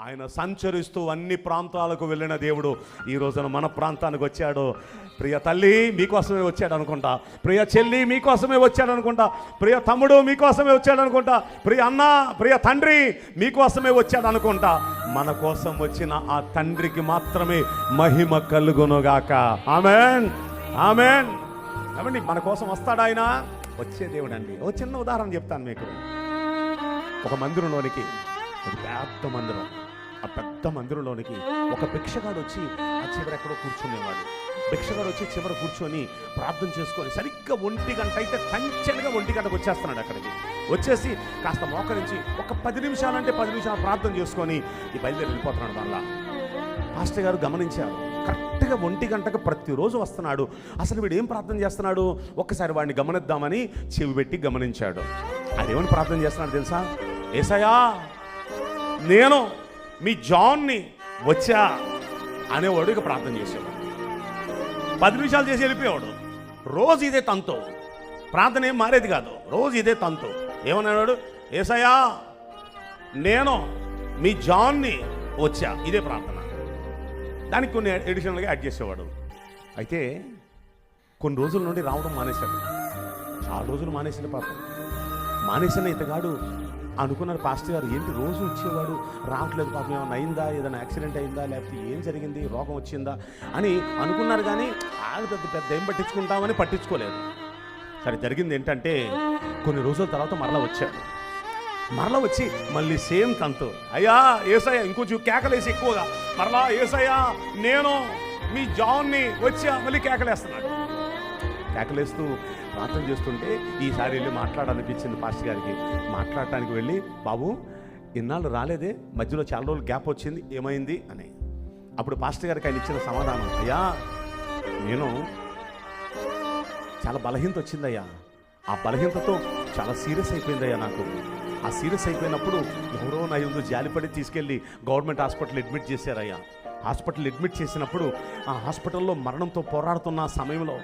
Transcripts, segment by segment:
ఆయన సంచరిస్తూ అన్ని ప్రాంతాలకు వెళ్ళిన దేవుడు ఈ రోజున మన ప్రాంతానికి వచ్చాడు. ప్రియ తల్లి మీకోసమే వచ్చాడు అనుకుంటా. ప్రియ చెల్లి మీకోసమే వచ్చాడు అనుకుంటా. ప్రియ తమ్ముడు మీకోసమే వచ్చాడు అనుకుంటా. ప్రియ అన్న ప్రియ తండ్రి మీకోసమే వచ్చాడు అనుకుంటా. మన కోసం వచ్చిన ఆ తండ్రికి మాత్రమే మహిమ కలుగునుగాక. ఆమెన్. ఆమెన్. ఏమండి మన కోసం వస్తాడు ఆయన? వచ్చే దేవుడు అండి ఓ చిన్న ఉదాహరణ చెప్తాను మీకు. ఒక మందిరంలోనికి ఒక పెద్ద మందిరం. ఆ పెద్ద మందిరంలోనికి ఒక భిక్షగాడు వచ్చి ఆ చివర ఎక్కడో కూర్చునేవాడు. భిక్షగాడు వచ్చి చివర కూర్చొని ప్రార్థన చేసుకొని సరిగ్గా ఒంటి గంట అయితే కంచెనగా ఒంటి గంటకు వచ్చేస్తున్నాడు అక్కడికి. వచ్చేసి కాస్త మోకరించి ఒక పది నిమిషాలంటే పది నిమిషాలు ప్రార్థన చేసుకొని ఈ బయలుదేరి వెళ్ళిపోతున్నాడు మళ్ళా పాస్టర్ గారు గమనించారు. కరెక్ట్గా ఒంటి గంటకు ప్రతిరోజు వస్తున్నాడు. అసలు వీడు ఏం ప్రార్థన చేస్తున్నాడు? ఒక్కసారి వాడిని గమనిద్దామని చెవి పెట్టి గమనించాడు. అదేమని ప్రార్థన చేస్తున్నాడు తెలుసా? ఏసయా నేను మీ జాన్ని వచ్చా అనేవాడు ఇక ప్రార్థన చేసేవాడు. పది నిమిషాలు చేసి వెళ్ళిపోయేవాడు. రోజు ఇదే తంతు. ప్రార్థన ఏం మారేది కాదు. రోజు ఇదే తంతు. ఏమన్నాడు? ఏసయా నేను మీ జాన్ని వచ్చా. ఇదే ప్రార్థన. దానికి కొన్ని ఎడిషనల్గా యాడ్ చేసేవాడు. అయితే కొన్ని రోజుల నుండి రావడం మానేశాడు. చాలా రోజులు మానేసిన పాపం. మానేసిన ఇతగాడు. అనుకున్నారు పాస్టర్ గారు ఏంటి రోజు వచ్చేవాడు? రావట్లేదు పాపం ఏమైనా అయిందా? ఏదైనా యాక్సిడెంట్ అయిందా? లేకపోతే ఏం జరిగింది? రోగం వచ్చిందా? అని అనుకున్నారు కానీ ఆళ్ళు పెద్ద పెద్ద ఏం పట్టించుకుంటామని పట్టించుకోలేదు. సరే జరిగింది ఏంటంటే కొన్ని రోజుల తర్వాత మరలా వచ్చాడు మరలా వచ్చి మళ్ళీ సేమ్ తంతు అయ్యా ఏసయ్య ఇంకొంచెం కేకలేసి ఎక్కువగా. మరలా ఏసయ్యా నేను మీ జాన్ని వచ్చా మళ్ళీ కేకలేస్తున్నాడు. కేకలేస్తూ ప్రార్థన చేస్తుంటే ఈసారి వెళ్ళి మాట్లాడాలనిపించింది పాస్టర్ గారికి. మాట్లాడటానికి వెళ్ళి బాబు ఇన్నాళ్ళు రాలేదే మధ్యలో చాలా రోజులు గ్యాప్ వచ్చింది ఏమైంది? అని. అప్పుడు పాస్టర్ గారికి ఆయన ఇచ్చిన సమాధానం అయ్యా నేను చాలా బలహీనత వచ్చిందయ్యా. ఆ బలహీనతతో చాలా సీరియస్ అయిపోయిందయ్యా నాకు. ఆ సీరియస్ అయిపోయినప్పుడు ఎవరో నా ముందు జాలిపడి తీసుకెళ్ళి గవర్నమెంట్ హాస్పిటల్ అడ్మిట్ చేశారయ్యా. హాస్పిటల్ అడ్మిట్ చేసినప్పుడు ఆ హాస్పిటల్లో మరణంతో పోరాడుతున్న సమయంలో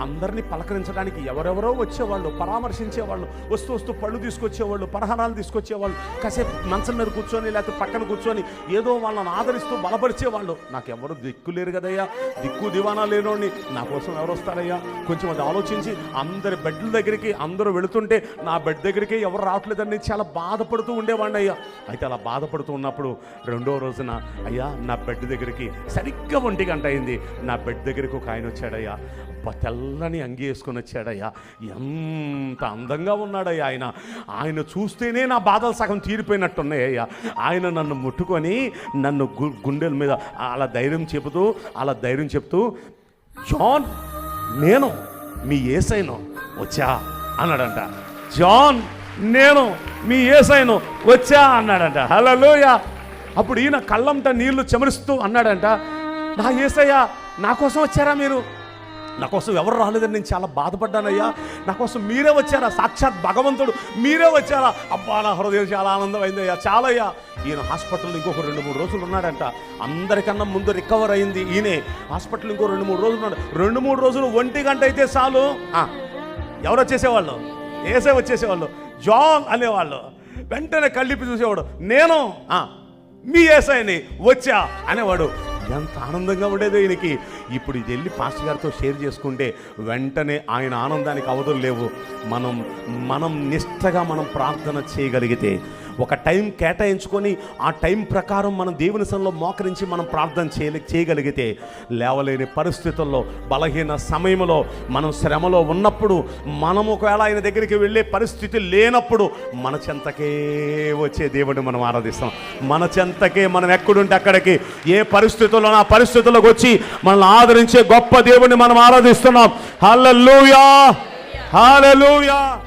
అందరినీ పలకరించడానికి ఎవరెవరో వచ్చేవాళ్ళు పరామర్శించేవాళ్ళు వస్తూ వస్తూ పళ్ళు తీసుకొచ్చేవాళ్ళు పరహారాలు తీసుకొచ్చేవాళ్ళు కాసేపు మంచం మీద కూర్చొని లేకపోతే పక్కన కూర్చొని ఏదో వాళ్ళని ఆదరిస్తూ బలపరిచేవాళ్ళు. నాకు దిక్కు లేరు కదయ్యా. దిక్కు దివానా లేనోడిని నా కోసం ఎవరు వస్తారయ్యా? కొంచెం అది ఆలోచించి అందరి బెడ్ల దగ్గరికి అందరూ వెళుతుంటే నా బెడ్ దగ్గరికి ఎవరు రావట్లేదని చాలా బాధపడుతూ ఉండేవాడిని అయ్యా అయితే అలా బాధపడుతూ ఉన్నప్పుడు రెండో రోజున అయ్యా నా బెడ్ దగ్గర దగ్గరికి సరిగ్గా ఒంటి గంట అయింది. నా బెడ్ దగ్గరికి ఒక ఆయన వచ్చాడయ్యా. తెల్లని అంగి వేసుకొని వచ్చాడయ్యా. ఎంత అందంగా ఉన్నాడయ్యా ఆయన. ఆయన చూస్తేనే నా బాధలు సగం తీరిపోయినట్టున్నాయ్యా ఆయన నన్ను ముట్టుకొని నన్ను గు- గుండెల మీద అలా ధైర్యం చెబుతూ అలా ధైర్యం చెప్తూ జాన్ నేను మీ ఏసైను వచ్చా అన్నాడంట. జాన్ నేను మీ ఏసైను వచ్చా అన్నాడంట. హలోయ అప్పుడు ఈయన కళ్ళంట నీళ్ళు చెమరుస్తూ అన్నాడంట నా ఏసయ్యా నా కోసం వచ్చారా మీరు? నా కోసం ఎవరు రాలేదని నేను చాలా బాధపడ్డానయ్యా. నా కోసం మీరే వచ్చారా? సాక్షాత్ భగవంతుడు మీరే వచ్చారా? అబ్బా నా హృదయం చాలా ఆనందమైందయ్యా. చాలా అయ్యా ఈయన హాస్పిటల్ ఇంకొక రెండు మూడు రోజులు ఉన్నాడంట. అందరికన్నా ముందు రికవర్ అయింది ఈయనే. హాస్పిటల్ ఇంకో రెండు మూడు రోజులు ఉన్నాడు. రెండు మూడు రోజులు ఒంటి గంట అయితే చాలు. ఆ, ఎవరు వచ్చేసేవాళ్ళు? ఏసే వచ్చేసేవాళ్ళు. జాన్ అనేవాళ్ళు. వెంటనే కళ్ళిపి చూసేవాడు. నేను మీ ఏసైని వచ్చా అనేవాడు. ఎంత ఆనందంగా ఉండేదో ఈయనకి. ఇప్పుడు ఇది వెళ్ళి పాస్టర్ గారితో షేర్ చేసుకుంటే వెంటనే ఆయన ఆనందానికి అవధులు లేవు. మనం మనం నిష్టగా మనం ప్రార్థన చేయగలిగితే ఒక టైం కేటాయించుకొని ఆ టైం ప్రకారం మనం దేవుని సన్నిలో మోకరించి మనం ప్రార్థన చేయలే చేయగలిగితే లేవలేని పరిస్థితుల్లో బలహీన సమయంలో మనం శ్రమలో ఉన్నప్పుడు మనం ఒకవేళ ఆయన దగ్గరికి వెళ్ళే పరిస్థితి లేనప్పుడు మన చెంతకే వచ్చే దేవుడిని మనం ఆరాధిస్తాం. మన చెంతకే మనం ఎక్కడుంటే అక్కడికి ఏ పరిస్థితుల్లో ఆ పరిస్థితుల్లోకి వచ్చి మనల్ని ఆదరించే గొప్ప దేవుడిని మనం ఆరాధిస్తున్నాం. హల్లెలూయా! హల్లెలూయా!